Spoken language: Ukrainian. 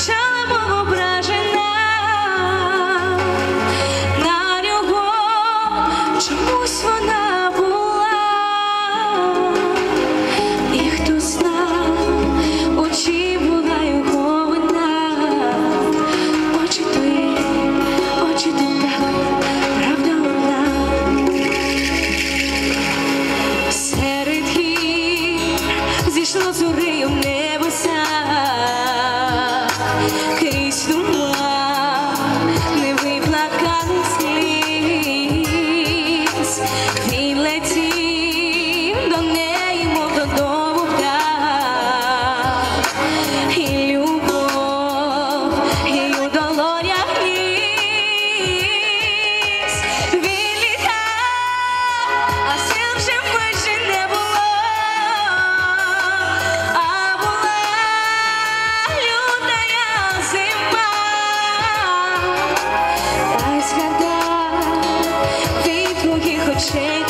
печалемо ображена, на нього чомусь вона була, і хто знав, очі була його вина, правда вона, серед гір зійшло. летів до неї, мов додому птах. І любов, і у долонях ніс Він літав, а сил вже майже не було, а була лютая зима, та й згадав ти других очей.